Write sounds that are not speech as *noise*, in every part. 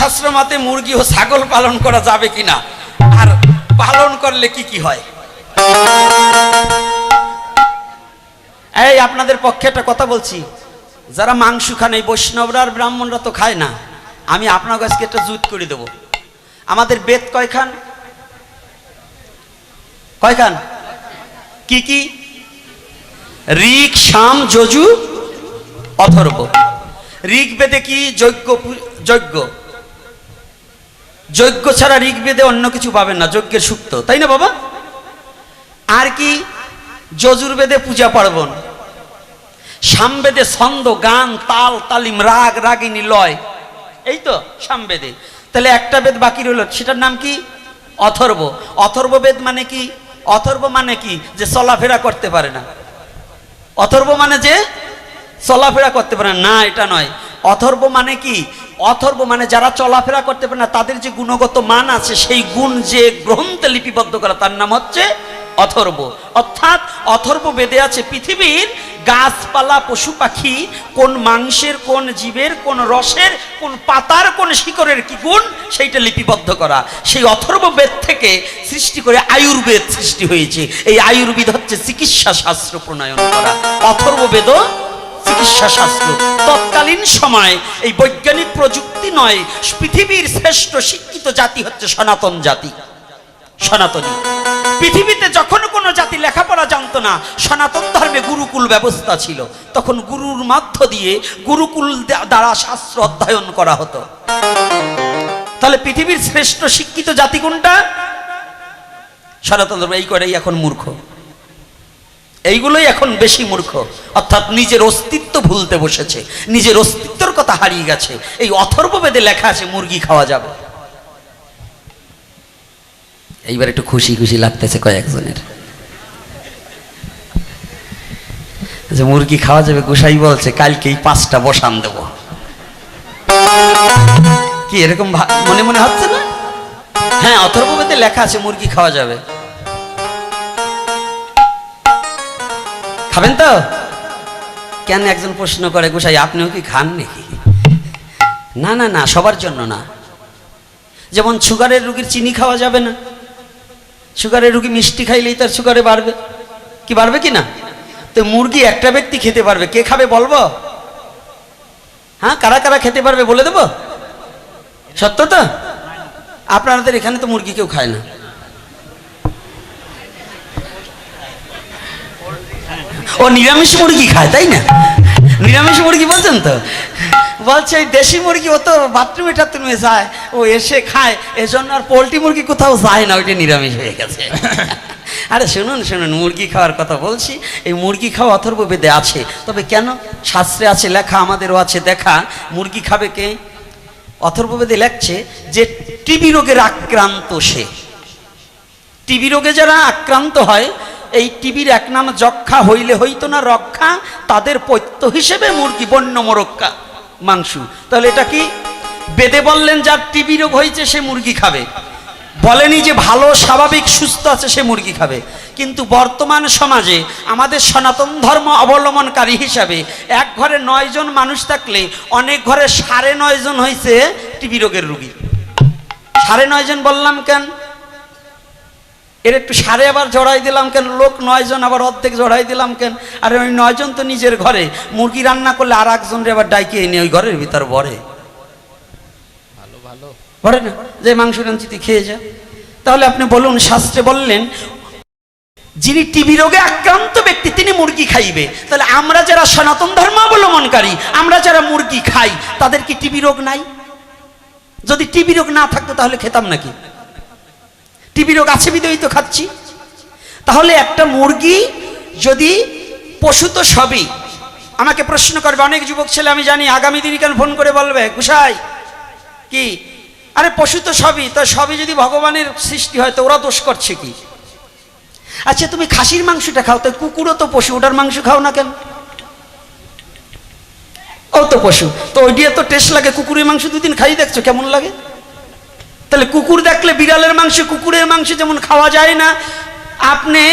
শাস্ত্র মতে মুরগি ও ছাগল পালন করা যাবে কিনা? আর পালন করলে কি কি হয়? এই, আপনাদের পক্ষে একটা কথা বলছি। যারা মাংস খান এই বৈষ্ণবরা আর ব্রাহ্মণরা তো খায় না। আমি আপনার কাছকে একটা জুত করে দেব। আমাদের বেদ কয়খান কয়খান কি কি? ঋক, শাম, যজু, অথর্ব। ঋগ্বেদে কি? যজ্ঞ যজ্ঞ। যজ্ঞ ছাড়া ঋগ্বেদে অন্য কিছু পাবেন না যজ্ঞের সুক্ত তাই না বাবা? আর কি? যজুর্বেদে পূজা পার্বণ সামবেদে ছন্দ গান তাল তালিম রাগ রাগিনী লয় এই তো সামবেদে। তাহলে একটা বেদ বাকি রইল সেটার নাম কি? অথর্ব। অথর্ব বেদ মানে কি? অথর্ব মানে কি? যে চলাফেরা করতে পারে না। অথর্ব মানে যে চলাফেরা করতে পারে না, এটা নয়। অথর্ব মানে কি? অথর্ব মানে যারা চলাফেরা করতে পারে না, তাদের যে গুণগত মান আছে, সেই গুণ যে গ্রন্থে লিপিবদ্ধ করা, তার নাম হচ্ছে অথর্ব। অর্থাৎ অথর্ব বেদে আছে, পৃথিবীর গাছপালা, পশু পাখি, কোন মাংসের, কোন জীবের, কোন রসের, কোন পাতার, কোন শিকড়ের কি গুণ, সেইটা লিপিবদ্ধ করা। সেই অথর্ব বেদ থেকে সৃষ্টি করে আয়ুর্বেদ সৃষ্টি হয়েছে। এই আয়ুর্বেদ হচ্ছে চিকিৎসা শাস্ত্র প্রণয়ন করা। অথর্ব বেদ চিকিৎসা শাস্ত্র তৎকালীন সময় এই বৈজ্ঞানিক প্রযুক্তি নয়, পৃথিবীর শ্রেষ্ঠ শিক্ষিত জাতি হচ্ছে সনাতন জাতি, সনাতনী। পৃথিবীতে যখন কোনো জাতি লেখাপড়া জানতো না, সনাতন ধর্মে গুরুকুল ব্যবস্থা ছিল, তখন গুরুর মধ্য দিয়ে গুরুকুল দ্বারা শাস্ত্র অধ্যয়ন করা হতো। তাহলে পৃথিবীর শ্রেষ্ঠ শিক্ষিত জাতি কোনটা? সনাতন ধর্ম, এই করেই এখন মূর্খ। এইগুলোই এখন বেশি মূর্খ, অর্থাৎ নিজের অস্তিত্ব ভুলতে বসেছে, নিজের অস্তিত্বর কথা হারিয়ে গেছে, এই অথর্ববেদে লেখা আছে, মুরগি খাওয়া যাবে। এইবার একটু খুশি খুশি লাগতেছে কয়েকজনের। যে মুরগি খাওয়া যাবে, গোসাই বলছে, কালকেই পাঁচটা বসান দেব। কি এরকম মনে মনে হচ্ছে না? হ্যাঁ অথর্ববেদে লেখা আছে, মুরগি খাওয়া যাবে। খাবেন তো? কেন একজন প্রশ্ন করে, গোসাই, আপনিও কি খান নাকি? না না না, সবার জন্য না। যেমন সুগারের রুগীর চিনি খাওয়া যাবে না। সুগারের রুগী মিষ্টি খাইলেই তার সুগারে বাড়বে। কি বাড়বে কি না? তো মুরগি একটা ব্যক্তি খেতে পারবে। কে খাবে বলব? হ্যাঁ কারা কারা খেতে পারবে বলে দেবো? সত্য তো? আপনাদের এখানে তো মুরগি কেউ খায় না। ও নিরামিষ মুরগি খায় তাই না? নিরামিষ মুরগি বলছেন তো? বলছে ওই দেশি মুরগি ও তো বাথরুমে টাথরুমে যায় ও এসে খায় এজন্য আর পোলট্রি মুরগি কোথাও যায় না ওইটা নিরামিষ হয়ে গেছে। *laughs* আরে শুনুন শুনুন মুরগি খাওয়ার কথা বলছি এই মুরগি খাওয়া অথর্ব বেদে আছে তবে কেন? শাস্ত্রে আছে লেখা আমাদেরও আছে দেখা মুরগি খাবে কে? অথর্ববেদে লেখছে যে টিবি রোগের আক্রান্ত সে। টিবি রোগে যারা আক্রান্ত হয় এই টিভির এক নাম যক্ষা হইলে হইতো না রক্ষা, তাদের পৈত্য হিসেবে মুরগি, বন্য, মোরক্কা, মাংস। তাহলে এটা কি? বেদে বললেন, যার টিবি রোগ হয়েছে সে মুরগি খাবে। বলেনি যে ভালো, স্বাভাবিক, সুস্থ আছে, সে মুরগি খাবে। কিন্তু বর্তমান সমাজে আমাদের সনাতন ধর্ম অবলম্বনকারী হিসাবে এক ঘরে নয় জন মানুষ থাকলে অনেক ঘরে সাড়ে নয় জন হয়েছে টিবি রোগের রুগী। সাড়ে নয় জন বললাম কেন? এর একটু সারে আবার জড়াই দিলাম কেন? লোক নয়জন আবার অর্ধেক জড়াই দিলাম কেন? আরে ওই নয়জন তো নিজের ঘরে। মুরগি রান্না করলে আর একজন আবার ডাইকে এনে ওই ঘরের ভিতর ভরে। ভরে না? যে মাংস রাঞ্চিতে খেয়ে যায়। তাহলে আপনি বলুন শাস্ত্রে বললেন যিনি টিবি রোগে আক্রান্ত ব্যক্তি তিনি মুরগি খাইবে। তাহলে আমরা যারা সনাতন ধর্ম অবলম্বনকারী আমরা যারা মুরগি খাই তাদের কি টিবি রোগ নাই? যদি টিবি রোগ না থাকতো তাহলে খেতাম নাকি? টিবি গাছে আছে বিধেই তো খাচ্ছি। তাহলে একটা মুরগি যদি পশু তো সবই, আমাকে প্রশ্ন করবে, অনেক যুবক ছেলে আমি জানি, আগামী দিন কেন ফোন করে বলবে, গুসাই, কি? আরে পশু তো সবই তো সবই যদি ভগবানের সৃষ্টি হয়, তো ওরা দোষ করছে কি? আচ্ছা তুমি খাসির মাংসটা খাও, তো কুকুরও তো পশু, ওটার মাংস খাও না কেন? ও তো পশু, তো ওই দিয়ে তো টেস্ট লাগে, কুকুরের মাংস দুদিন খাই দেখছ, কেমন লাগে? তাহলে কুকুর দেখলে বিড়ালের মাংস, কুকুরের মাংস যেমন খাওয়া যায় না, আপনি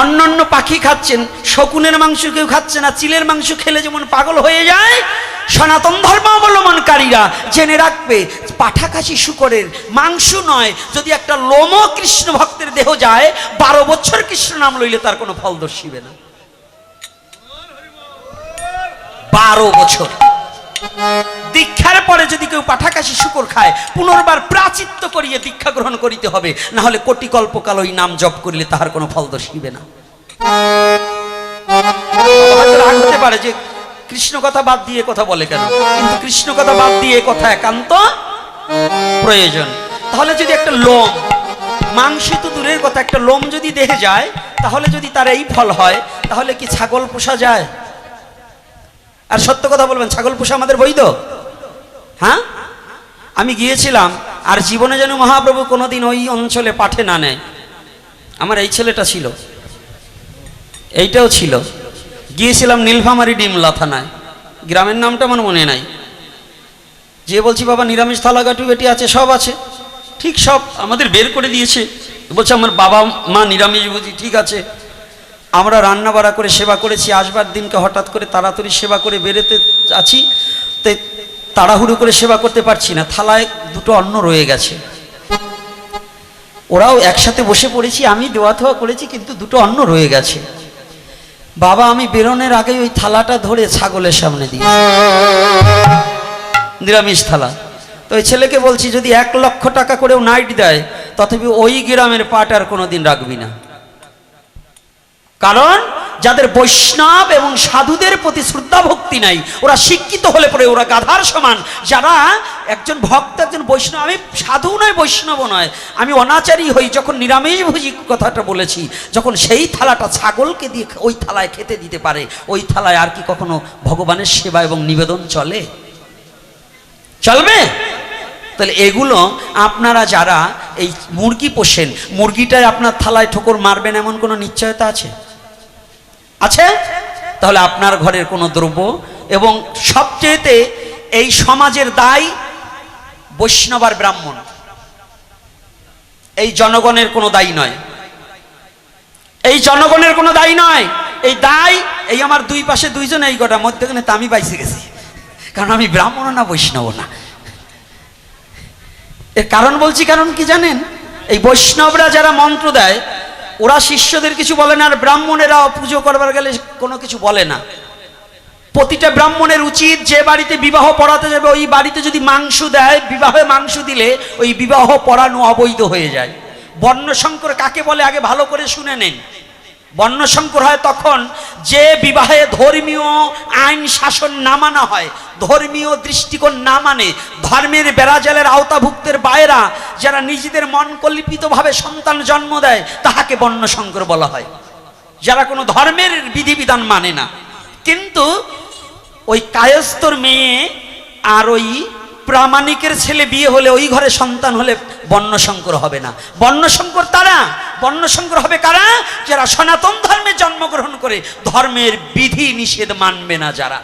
অন্য অন্য পাখি খাচ্ছেন, শকুনের মাংস কেউ খাচ্ছে না, চিলের মাংস খেলে যেমন পাগল হয়ে যায়, সনাতন ধর্ম অবলম্বনকারীরা জেনে রাখবে, পাঠাকাশি শুকরের মাংস নয়, যদি একটা লোম কৃষ্ণ ভক্তের দেহ যায়, বারো বছর কৃষ্ণ নাম লইলে তার কোনো ফল দর্শিবে না। বারো বছর। দীক্ষার পরে যদি কেউ পাঠাকাশি শুকর খায়, পুনর্বার প্রাচিত্য করিয়ে দীক্ষা গ্রহণ করিতে হবে। না হলে কোটি কল্পকাল ওই নাম জপ করিলে তাহার কোনো ফল দর্শিবে না। হতে পারে যে কৃষ্ণ কথা বাদ দিয়ে কথা বলে কেন? কিন্তু কৃষ্ণ কথা বাদ দিয়ে কথা একান্ত প্রয়োজন। তাহলে যদি একটা লোম, মাংস তো দূরের কথা, একটা লোম যদি দেহে যায়, তাহলে যদি তার এই ফল হয়, তাহলে কি ছাগল পোষা যায়? আর সত্য কথা বলবেন, ছাগল পোষা আমাদের বৈধ? হ্যাঁ? আমি গিয়েছিলাম, আর জীবনে যেন মহাপ্রভু কোনোদিন ওই অঞ্চলে পাঠে না নেয়। আমার এই ছেলেটা ছিল। এইটাও ছিল। গিয়েছিলাম নীলফামারি ডিমলা থানায়। গ্রামের নামটা আমার মনে নাই। যে বলছি, বাবা, নিরামিষ থালাগাটু বেটি আছে, সব আছে। ঠিক সব আমাদের বের করে দিয়েছে। বলছে, আমার বাবা মা নিরামিষ বুঝি ঠিক আছে। আমরা রান্না বাড়া করে সেবা করেছি, আসবার দিনকে হঠাৎ করে তাড়াতাড়ি সেবা করে বেরোতে আছি, তো তাড়াহুড়ো করে সেবা করতে পারছি না, থালায় দুটো অন্ন রয়ে গেছে। ওরাও একসাথে বসে পড়েছি, আমি দেওয়া থাওয়া করেছি, কিন্তু দুটো অন্ন রয়ে গেছে। বাবা, আমি বেরোনের আগে ওই থালাটা ধরে ছাগলের সামনে দিই। নিরামিষ থালা। তো ওই ছেলেকে বলছি, যদি এক লক্ষ টাকা করেও নাইট দেয়, তথাপি ওই গ্রামের পাট আর কোনো দিন রাখবি না। কারণ যাদের বৈষ্ণব এবং সাধুদের প্রতি শ্রদ্ধা ভক্তি নাই, ওরা শিক্ষিত হলে পরে ওরা গাধার সমান। যারা একজন ভক্ত, একজন বৈষ্ণব, আমি সাধু নয় বৈষ্ণব নয়, আমি অনাচারী হই, যখন নিরামিষ ভুজি কথাটা বলেছি, যখন সেই থালাটা ছাগলকে দিয়ে ওই থালায় খেতে দিতে পারে, ওই থালায় আর কি কখনো ভগবানের সেবা এবং নিবেদন চলে? চলবে? তাহলে এগুলো আপনারা যারা এই মুরগি পোষেন, মুরগিটায় আপনার থালায় ঠোকর মারবেন এমন কোনো নিশ্চয়তা আছে? আছে? তাহলে আপনার ঘরের কোনো দ্রব্য এবং সবচেয়েতে এই সমাজের দায় বৈষ্ণব আর ব্রাহ্মণ। এই জনগণের কোনো দায়ী নয়। এই জনগণের কোনো দায়ী নয়। এই দায়, এই আমার দুই পাশে দুইজন এই গোটা মধ্যখানে তা আমি বাইসে গেছি। কারণ আমি ব্রাহ্মণ না, বৈষ্ণব না। এর কারণ বলছি কারণ কি জানেন? এই বৈষ্ণবরা যারা মন্ত্র দেয় ওরা শিষ্যদের কিছু বলে না, আর ব্রাহ্মণেরা পুজো করবার গেলে কোনো কিছু বলে না। প্রতিটা ব্রাহ্মণের উচিত যে বাড়িতে বিবাহ পড়াতে যাবে, ওই বাড়িতে যদি মাংস দেয়, বিবাহে মাংস দিলে ওই বিবাহ পড়ানো অবৈধ হয়ে যায়। বর্ণশঙ্কর কাকে বলে? আগে ভালো করে শুনে নেন। বর্ণশঙ্কর হয় তখন যে বিবাহে ধর্মীয় আইন শাসন না মানা হয়, ধর্মীয় দৃষ্টিকোণ না মানে ধর্মের বেড়াজালের আওতাভুক্তের বাইরা যারা নিজেদের মন কল্পিতভাবে সন্তান জন্ম দেয়, তাহাকে বর্ণশঙ্কর বলা হয়। যারা কোনো ধর্মের বিধিবিধান মানে না। কিন্তু ওই কায়স্তর মেয়ে আর ওই প্রামাণিকের ছেলে বিয়ে হলে ওই ঘরে সন্তান হলে বর্ণশঙ্কর হবে না। বর্ণশঙ্কর তারা বর্ণশঙ্কর হবে কারা? যারা সনাতন ধর্মে জন্মগ্রহণ করে ধর্মের বিধি নিষেধ মানবে না যারা।